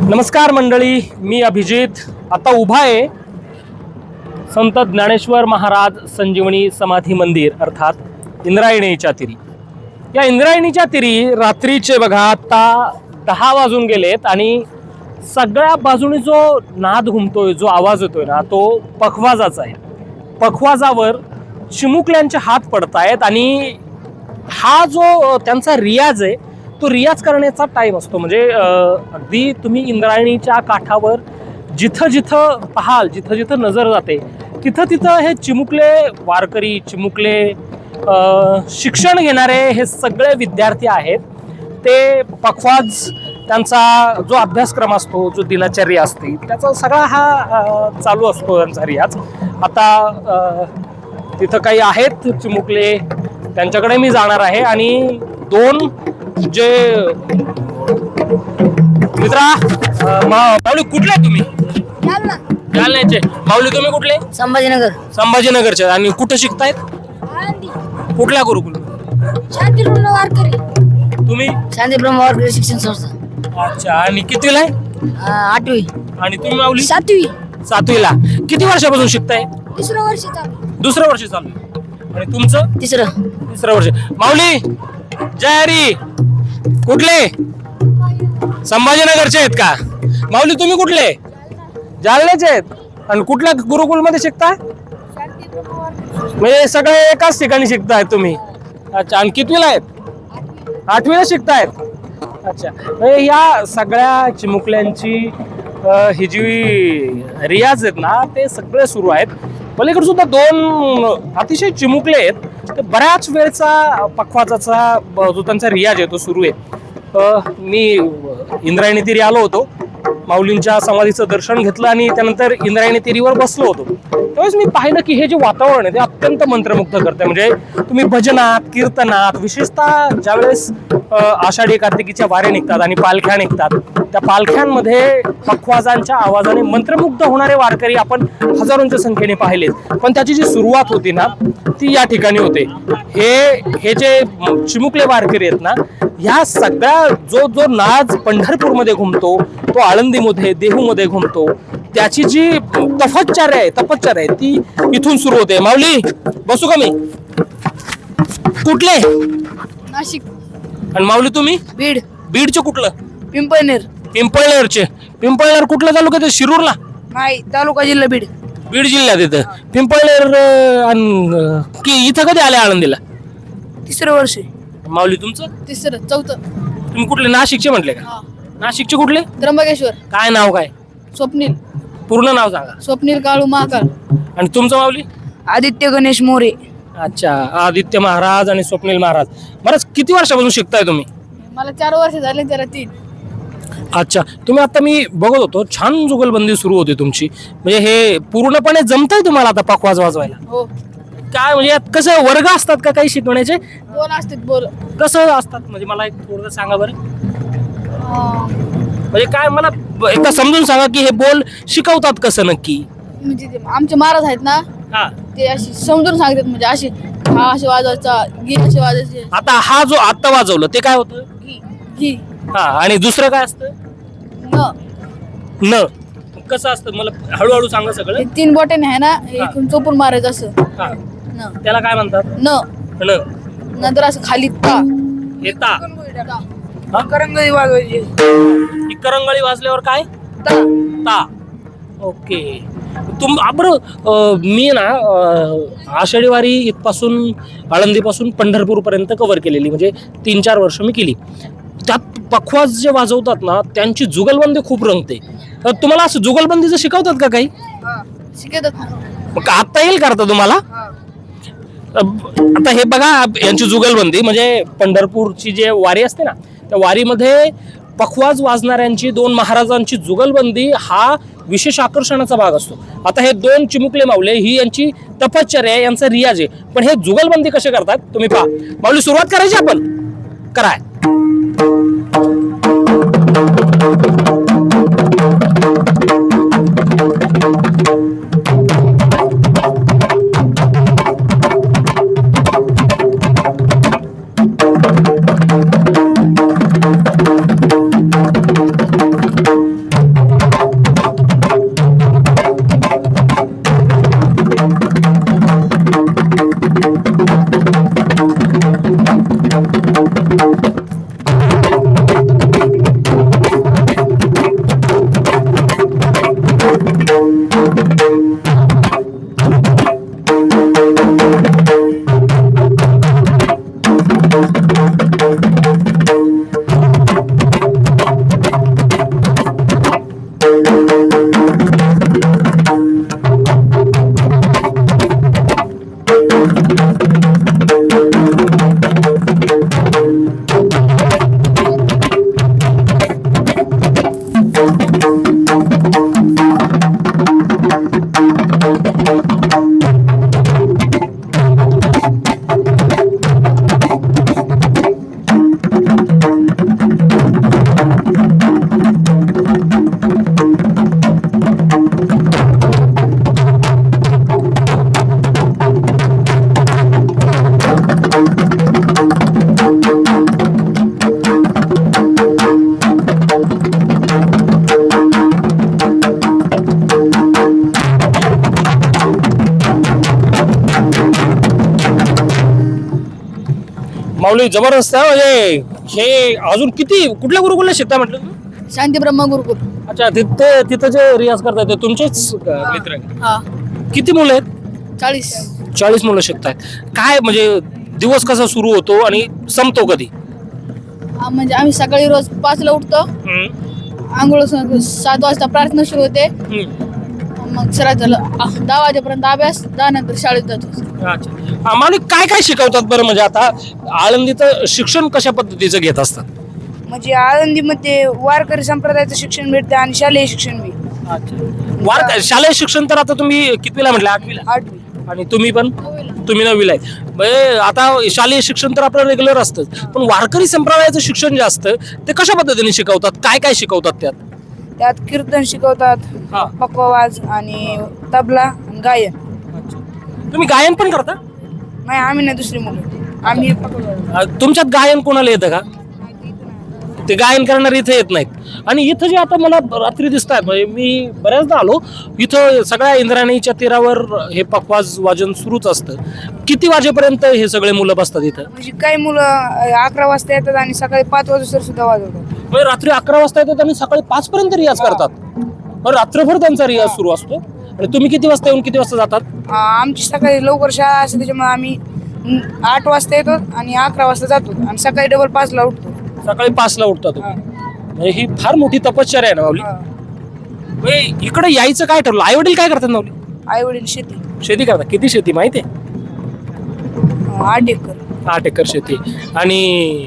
नमस्कार मंडळी मी अभिजित. आता उभा आहे संत ज्ञानेश्वर महाराज संजीवनी समाधी मंदिर अर्थात इंद्रायणीच्या तिरी. या इंद्रायणीच्या तिरी रात्रीचे बघा आता दहा वाजून गेलेत आणि सगळ्या बाजूने जो नाद घुमतोय जो आवाज येतोय ना तो पखवाजाचा आहे. पखवाजावर चिमुकल्यांचे हात पडतायत आणि हा जो त्यांचा रियाज आहे तो रियाज करण्याचा टाईम असतो. म्हणजे अगदी तुम्ही इंद्रायणीच्या काठावर जिथं जिथं पाहाल जिथं जिथं नजर जाते तिथं तिथं हे चिमुकले वारकरी चिमुकले शिक्षण घेणारे हे सगळे विद्यार्थी आहेत. ते पखवाज त्यांचा जो अभ्यासक्रम असतो जो दिनचर्या असते त्याचा सगळा हा चालू असतो त्यांचा रियाज. आता तिथं काही आहेत चिमुकले त्यांच्याकडे मी जाणार आहे आणि दोन जे मित्रा माऊली कुठले आहे तुम्ही? जालना. जालन्याचे. माऊली तुम्ही कुठले? संभाजीनगर. संभाजीनगरचे. आणि कुठं शिकतायत? कुठल्या गुरुकुल? शांती वारकरी. तुम्ही? शांती ब्रह्म वारकरी शिक्षण संस्था. अच्छा आणि कितवीला आहे? अं, आठवी. आणि तुम्ही माऊली? सातवी. सातवीला. किती वर्षापासून शिकताय? तिसरं वर्ष चालू. दुसरं वर्ष चालू. आहे. आणि तुमचं? तिसरं. तिसरं वर्ष. माऊली जय हरी कुठले? संभाजीनगरचे आहेत का? माऊली तुम्ही कुठले? जालन्याचे आहेत. आणि कुठल्या गुरुकुलमध्ये शिकताय? म्हणजे सगळे एकाच ठिकाणी शिकताय तुम्ही. अच्छा आणि कितवीला आहेत? आठवीला शिकतायत. अच्छा म्हणजे या सगळ्या चिमुकल्यांची ही जी रियाज आहेत ना ते सगळे सुरू आहेत. पलीकडे सुद्धा दोन अतिशय चिमुकले आहेत. तर बऱ्याच वेळचा पखवाजाचा ब- जो त्यांचा रियाज आहे तो सुरू आहे. मी इंद्रायणी तिरी आलो होतो. माऊलींच्या समाधीचं दर्शन घेतलं आणि त्यानंतर इंद्रायणी तेरीवर बसलो होतो. त्यावेळेस मी पाहिलं की हे जे वातावरण आहे ते अत्यंत मंत्रमुग्ध करते म्हणजे तुम्ही भजनात कीर्तनात विशेषतः ज्यावेळेस आषाढी कार्तिकीच्या वारे निघतात आणि पालख्या निघतात त्या पालख्यांमध्ये पखवाजांच्या आवाजाने मंत्रमुग्ध होणारे वारकरी आपण हजारोंच्या संख्येने पाहिलेत. पण त्याची जी सुरुवात होती ना ती या ठिकाणी होते. हे हे जे चिमुकले वारकरी आहेत ना ह्या सगळ्या जो जो नाच पंढरपूरमध्ये घुमतो तो आळंदीमध्ये देहूमध्ये घुमतो. त्याची जी तपश्चर्या आहे तपश्चर्या आहे ती इथून सुरू होते. माऊली बसू का मी? कुठले? नाशिक. आणि माऊली तुम्ही? बीड. बीडचे कुठलं? पिंपळनेर. पिंपळनेरचे. पिंपळनेर कुठल्या तालुक्यात? शिरूरला? नाही तालुका जिल्हा बीड. बीड जिल्ह्यात इथं पिंपळनेर अं, आणि अं, की इथं कधी आले आळंदीला? तिसरं वर्ष. माऊली तुमचं? तिसरं चौथं. तुम्ही कुठले? नाशिकचे म्हटले का? नाशिकचे कुठले? त्र्यंबकेश्वर. काय नाव काय? स्वप्नील. पूर्ण नाव सांगा. स्वप्नील काळू महाकाळ आणि तुमचं माऊली आदित्य गणेश मोरे. अच्छा आदित्य महाराज आणि स्वप्नील महाराज. महाराज किती वर्षापासून शिकताय तुम्ही? मला चार वर्ष झाले त्याला तीन. अच्छा तुम्ही आता मी बघत होतो छान जुगलबंदी सुरू होती तुमची. म्हणजे हे पूर्णपणे जमतंय तुम्हाला आता पखवाज वाजवायला? हो. काय म्हणजे यात कसं वर्ग असतात का काही शिकवण्याचे? बोल असतात बोल कसं असतात? म्हणजे मला एक थोडं सांगा बरं. म्हणजे काय मला ब- एकदा समजून सांगा की हे बोल शिकवतात कसं नक्की? म्हणजे ते आमचे महाराज आहेत ना हा. ते अशी समजून सांगतात म्हणजे असे हा असे वाजवायचा गी असे वाजवायचे. आता हा जो आत्ता वाजवलं ते काय होतं? गी गी हा आणि दुसरं काय असतं? न. न. कसं असतं? मला हळूहळू सांगा सगळं. हे तीन बोटाने आहे ना हे इकडून चोपून मारायचं असं. हा. न. त्याला काय म्हणतात? न. न. नंतर असं खाली ता. येता हा? करंगळी वाजवायची. ही करंगळी वाजल्यावर काय? ता. ता. ओके. तुम बरं अं, मी ना अं, आषाढी वारी इथपासून आळंदीपासून पंढरपूरपर्यंत कव्हर केलेली म्हणजे तीन चार वर्ष मी केली. त्यात पखवाज जे वाजवतात ना त्यांची जुगलबंदी खूप रंगते. तर तुम्हाला असं जुगलबंदीचं शिकवतात का काही? शिकवतात ना. मग आता येईल करता तुम्हाला? हा. आता हे बघा यांची जुगलबंदी म्हणजे पंढरपूरची जे वारी असते ना त्या वारीमध्ये पखवाज वाजणाऱ्यांची दोन महाराजांची जुगलबंदी हा विशेष आकर्षणाचा भाग असतो. आता हे दोन चिमुकले माऊले ही यांची तपश्चर्या यांचा रियाज आहे. पण हे जुगलबंदी कसे करतात? तुम्ही पहा. माऊली सुरुवात करायची आपण? कराय. माऊली जबरदस्त आहे म्हणजे हे. अजून किती कुठल्या गुरुकुलला शिकता म्हटलं तुम्ही? शांती ब्रह्म गुरुकुल. अच्छा तिथे तिथं जे रियाज करताय ते तुमचेच अं, मित्र आहेत? हा. किती मुलं आहेत? चाळीस. चाळीस मुलं शिकतायत. काय म्हणजे दिवस कसा सुरू होतो आणि संपतो कधी? हा, म्हणजे आम्ही सकाळी रोज पाचला उठतो. आंघोळ स- सात वाजता प्रार्थना सुरू होते. मग आ, दहा वाजेपर्यंत अभ्यास दहा नंतर शाळेत जातो अच्छा. आम्हाला काय काय शिकवतात बरं? म्हणजे आता आळंदीचं शिक्षण कशा पद्धतीचं घेत असतात? म्हणजे आळंदीमध्ये वारकरी संप्रदायाचं शिक्षण भेटतं आणि शालेय शिक्षण बी वार शालेय शिक्षण तर आता तुम्ही कितवीला म्हटलं? आठवीला? आठवी. आणि तुम्ही पण? तुम्ही नववीला आहे. म्हणजे आता शालेय शिक्षण तर आपलं रेग्युलर असतं पण वारकरी संप्रदायाचं शिक्षण जे असतं ते कशा पद्धतीने शिकवतात? काय काय शिकवतात त्यात? त्यात कीर्तन शिकवतात हा. पक्वावाज आणि तबला आणि गायन. तुम्ही गायन पण करता? नाही आम्ही नाही दुसरी मुलं. आम्ही अं, तुमच्यात गायन कोणाला येतं का? ते गायन करणारे इथे येत नाहीत. आणि इथं जे आता मला रात्री दिसत आहेत म्हणजे मी बऱ्याचदा आलो इथं सगळ्या इंद्राणीच्या तीरावर हे पखवाज वाजन सुरूच असतं. किती वाजेपर्यंत हे सगळे मुलं बसतात इथं? म्हणजे काही मुलं अं, अकरा वाजता येतात आणि सकाळी पाच वाजेसर सुद्धा वाजवतात. म्हणजे रात्री अकरा वाजता येतात आणि सकाळी पाच पर्यंत रियाज करतात. रात्रभर त्यांचा रियाज सुरू असतो. आणि तुम्ही किती वाजता येऊन किती वाजता जातात? आमची सकाळी लवकर शाळा असते त्याच्यामुळे आम्ही आठ वाजता येतो आणि अकरा वाजता जातो. आणि सकाळी डबल पाचला उठतो. सकाळी पाचला उठतात तुम्ही. म्हणजे ही फार मोठी तपश्चर्या आहे ना माऊली? म्हणजे इकडे यायचं काय ठरलं? आई वडील काय करतात माऊली? आई वडील शेती. शेती करतात. किती शेती माहिती आहे? आठ एकर. आठ एकर शेती. आणि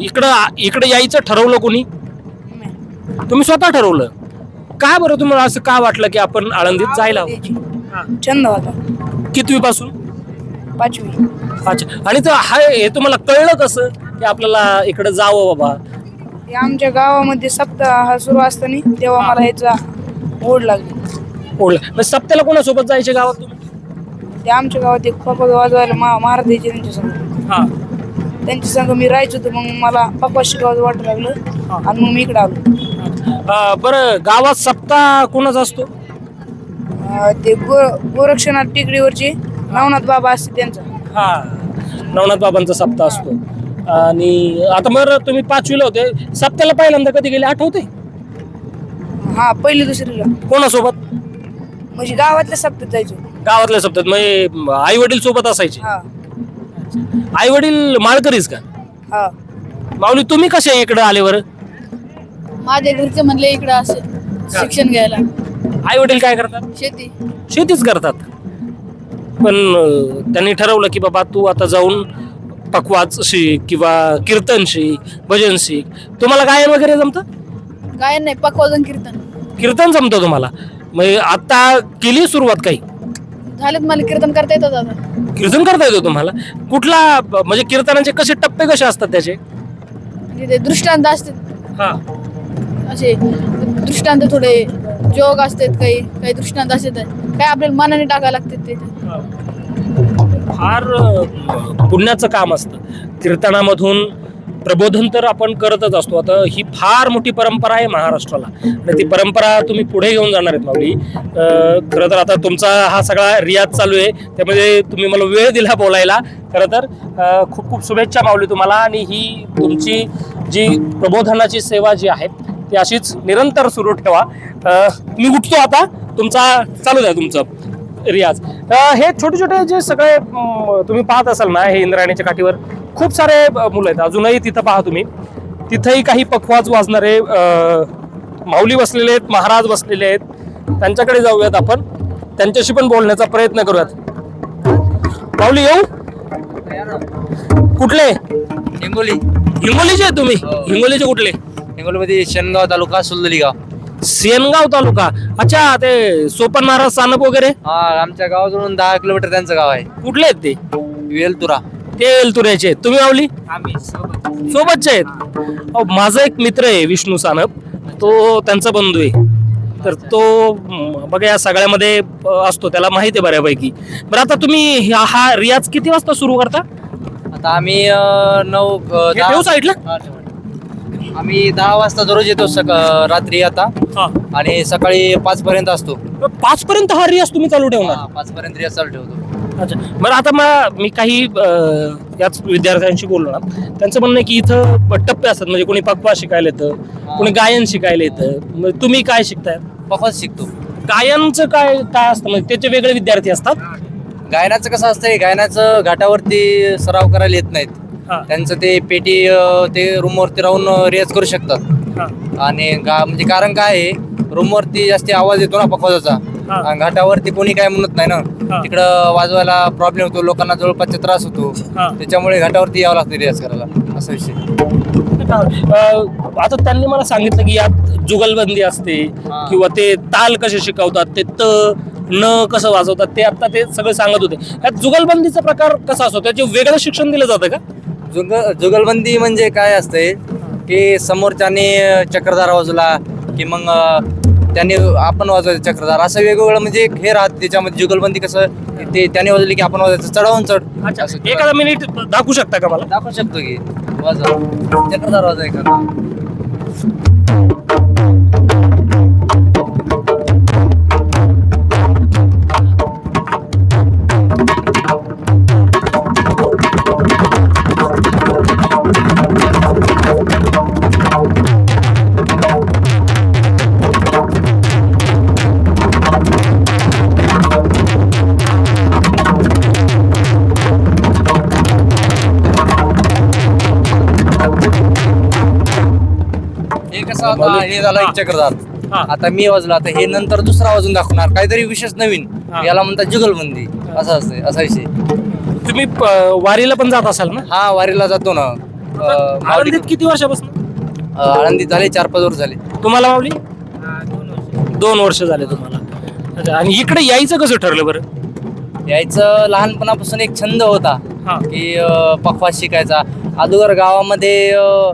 इकडं इकडे यायचं ठरवलं कोणी? तुम्ही स्वतः ठरवलं. काय बरं तुम्हाला असं का वाटलं की आपण आळंदीत जायला हवं? छंद होता. कितवी पासून पाचवी. अच्छा आणि तर हा हे तुम्हाला कळलं कसं की आपल्याला इकडे जावं बाबा? ते आमच्या गावामध्ये सप्ताह सुरू असताना तेव्हा मला ह्याचा ओढ लागली. ओळख मग सप्त्याला कोणासोबत जायचे गावात तुम्ही? ते आमच्या गावात एक पप्पा वाजवायला मा महाराज यायचे त्यांच्या संग. हा. त्यांच्या संग मी राहायचो होतो मग मला पप्पा शिकावं वाटू लागलं आणि मग मी इकडे आलो. बरं गावात सप्ताह कोणाचा असतो? ते गोरक्षनाथ टेकडीवरचे नवनाथ बाबा असते त्यांचा. हा नवनाथ बाबांचा सप्ताह असतो. आणि आता बरं तुम्ही पाचवीला होते. सप्त्याला पहिल्यांदा कधी गेले? आठवते हा पहिली दुसरीला. कोणासोबत? म्हणजे गावातल्या सप्त्यात जायचो. गावातल्या सप्त्यात म्हणजे आई वडील सोबत असायचे. हा. आई वडील माळकरीच का? हा. माऊली तुम्ही कसे इकडे आले बरं? माझ्या घरचे म्हणले इकडं असं शिक्षण घ्यायला. आई वडील काय करतात? शेती. शेतीच करतात. पण अं, त्यांनी ठरवलं की बाबा तू आता जाऊन पकवाच शिक किंवा कीर्तन शिक भजन शिक तुम्हाला गायन वगैरे जमतं? गायन नाही पकवाजन कीर्तन. कीर्तन जमतं तुम्हाला? म्हणजे आता केली सुरुवात काही? झालेत मला कीर्तन करता येतं दादा? कीर्तन करता येतो तुम्हाला? कुठला म्हणजे कीर्तनाचे कसे टप्पे कसे असतात त्याचे? म्हणजे ते दृष्टांत असतात. हा. असे दृष्टांत थोडे जोग असतात काही काही दृष्टांत असतात काही आपल्याला मनाने टाकायला लागतात ते. फार पुण्याचं काम असतं. कीर्तनामधून प्रबोधन तर आपण करतच असतो. आता ही फार मोठी परंपरा आहे महाराष्ट्राला. आणि ती परंपरा तुम्ही पुढे घेऊन जाणार आहेत माऊली. खरं तर आता तुमचा हा सगळा रियाज चालू आहे. त्यामध्ये तुम्ही मला वेळ दिला बोलायला. खरं तर खूप खूप शुभेच्छा माऊली तुम्हाला. आणि ही तुमची जी प्रबोधनाची सेवा जी आहे ती अशीच निरंतर सुरू ठेवा. मी उठतो आता. तुमचा चालू द्या तुमचं रियाज. हे छोटे छोटे जे सगळे तुम्ही पाहत असाल ना हे इंद्रायणीच्या काठीवर खूप सारे मुलं आहेत. अजूनही तिथं पहा तुम्ही. तिथंही काही पखवाज वाजणारे माऊली बसलेले आहेत महाराज बसलेले आहेत. त्यांच्याकडे जाऊयात आपण. त्यांच्याशी पण बोलण्याचा प्रयत्न करूयात. माऊली येऊ? कुठले? हिंगोली. हिंगोलीचे तुम्ही? हिंगोलीचे कुठले? हिंगोलीमध्ये शेनगाव तालुका सुलदली गाव सेनगाव तालुका? अच्छा ते सोपन महाराज सानप वगैरे? हा आमच्या गावाजवळून दहा किलोमीटर त्यांचं गाव आहे. कुठले आहेत ते? वेलतुरा. ते एलतुऱ्याचे आहेत. तुम्ही माऊली सोबतचे. आहेत? अहो, माझा एक मित्र आहे विष्णू सानप. तो त्यांचा बंधू आहे. तर तो म, बघा या सगळ्यामध्ये अ, असतो. त्याला माहिती आहे बऱ्यापैकी. बरं आता तुम्ही हा- हा रियाज किती वाजता सुरू करता? आता आम्ही अं, नऊ अं, हे ठेवू साईडला? हा, ठेवा. आम्ही दहा वाजता दररोज येतो सक रात्री आता. हा. आणि सकाळी पाच पर्यंत असतो. पाच पर्यंत हा रियाज तुम्ही चालू ठेवणार? हा, पाच पर्यंत चालू ठेवतो. अच्छा. बरं आता मग मी काही अं, याच विद्यार्थ्यांशी बोललो ना त्यांचं म्हणणं आहे की इथं टप्पे असतात. म्हणजे कोणी पक्वा शिकायला येतं कोणी गायन शिकायला येतं. मग तुम्ही काय शिकताय? पफच शिकतो. गायनचं काय काय असतं? म्हणजे त्याचे वेगळे विद्यार्थी असतात? गायनाचं कसं असतंय? गायनाचं घाटावरती सराव करायला येत नाहीत. हा. त्यांचं ते पेटी अं, ते रूमवरती राहून अं, रियाज करू शकतात हा. आणि गा म्हणजे कारण काय आहे रूमवरती जास्त आवाज येतो ना हा. आणि घाटावरती कोणी काय म्हणत नाही हा. ना तिकडं वाजवायला प्रॉब्लेम होतो लोकांना जवळपासचा त्रास होतो हा. त्याच्यामुळे घाटावरती यावं लागतं रियाज करायला असा विषय अं, आता त्यांनी मला सांगितलं की यात जुगलबंदी असते हा. किंवा ते ताल कसे शिकवतात ते त न कसं वाजवतात ते आता ते सगळं सांगत होते यात जुगलबंदीचा प्रकार कसा असतो त्याचे वेगळं शिक्षण दिलं जातं का जुग जुगलबंदी म्हणजे काय असतंय की समोरच्याने चक्रधार वाजवला की मग त्यांनी आपण वाजवायचं चक्रधार. असं वेगवेगळं म्हणजे हे राहत त्याच्यामध्ये जुगलबंदी कसं ते त्याने वाजवली की आपण वाजवायचं चढवून चढ. अच्छा असं एखादा मिनिट दाखवू शकता का मला? दाखवू शकतो की. वाजव. चक्रधार वाजवायचा. हे आता हे झालं एक चक्रधार हा. आता मी वाजलो आता हे नंतर दुसरा वाजून दाखवणार. काहीतरी विशेष नवीन. हा. याला म्हणतात जुगलबंदी. असं असतंय असा विषय. तुम्ही प- वारीला पण जात असाल ना? हा वारीला जातो ना. अं, माऊली- आळंदीत किती वर्षापासून? अं, आळंदीत झाले चार पाच वर्ष झाले. तुम्हाला माऊली? दोन वर्ष. झाले तुम्हाला. अच्छा आणि इकडे यायचं कसं ठरलं बरं? यायचं लहानपणापासून एक छंद होता हा. की अं, पखवाज शिकायचा. अगोदर गावामध्ये अं,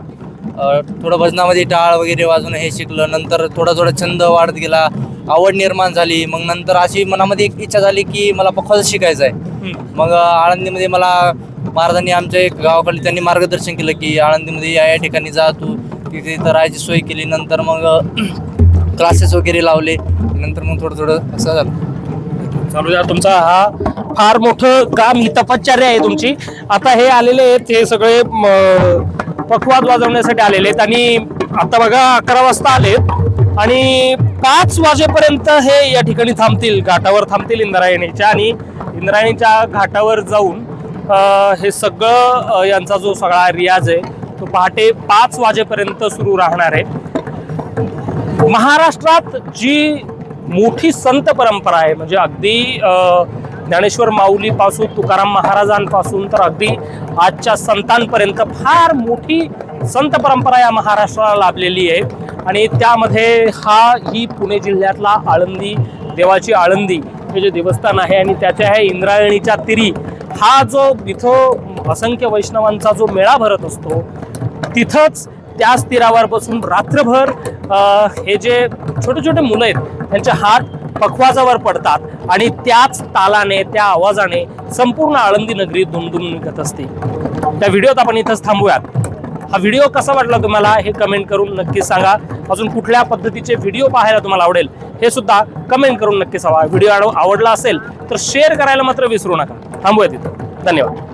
थोडं भजनामध्ये टाळ वगैरे वाजवणं हे शिकलं. नंतर थोडा थोडा छंद वाढत गेला. आवड निर्माण झाली. मग नंतर अशी मनामध्ये एक इच्छा झाली की मला पखवाज शिकायचा आहे. मग आळंदीमध्ये मला महाराजांनी आमच्या एक गावाकडे त्यांनी मार्गदर्शन केलं की आळंदीमध्ये या या ठिकाणी जा तू. तिथे इथं राहायची सोय केली. नंतर मग क्लासेस वगैरे लावले. नंतर मग थोडं थोडं असं झालं. चालू द्या. तुमचा हा फार मोठं काम ही तपश्चर्या आहे तुमची. आता हे आलेले आहेत हे सगळे पखवाद वाजवण्यासाठी आलेले आहेत आणि आता बघा अकरा वाजता आलेत. आणि पाच वाजेपर्यंत हे या ठिकाणी थांबतील घाटावर थांबतील इंद्रायणीच्या आणि इंद्रायणीच्या घाटावर जाऊन हे सगळं यांचा जो सगळा रियाज आहे तो पहाटे पाच वाजेपर्यंत सुरू राहणार आहे. महाराष्ट्रात जी मोठी संत परंपरा आहे म्हणजे अगदी ज्ञानेश्वर माऊलीपासून तुकाराम महाराजांपासून तर अगदी आजच्या संतांपर्यंत फार मोठी संत परंपरा या महाराष्ट्राला लाभलेली आहे. आणि त्यामध्ये हा ही पुणे जिल्ह्यातला आळंदी देवाची आळंदी हे जे देवस्थान आहे आणि त्याच्या आहे इंद्रायणीच्या तिरी. हा जो इथं असंख्य वैष्णवांचा जो मेळा भरत असतो तिथंच त्याच तीरावर बसून रात्रभर हे जे छोटे छोटे मुलं आहेत त्यांचे हात पखवाजावर पडतात आणि त्याच तालाने त्या आवाजाने संपूर्ण आळंदी नगरी दुमदुम निघत असते. त्या व्हिडिओत आपण इथंच थांबूयात. हा व्हिडिओ कसा वाटला तुम्हाला हे कमेंट करून नक्की सांगा. अजून कुठल्या पद्धतीचे व्हिडिओ पाहायला तुम्हाला आवडेल हे सुद्धा कमेंट करून नक्की सांगा. व्हिडिओ आवडला असेल तर शेअर करायला मात्र विसरू नका. थांबूया तिथं धन्यवाद.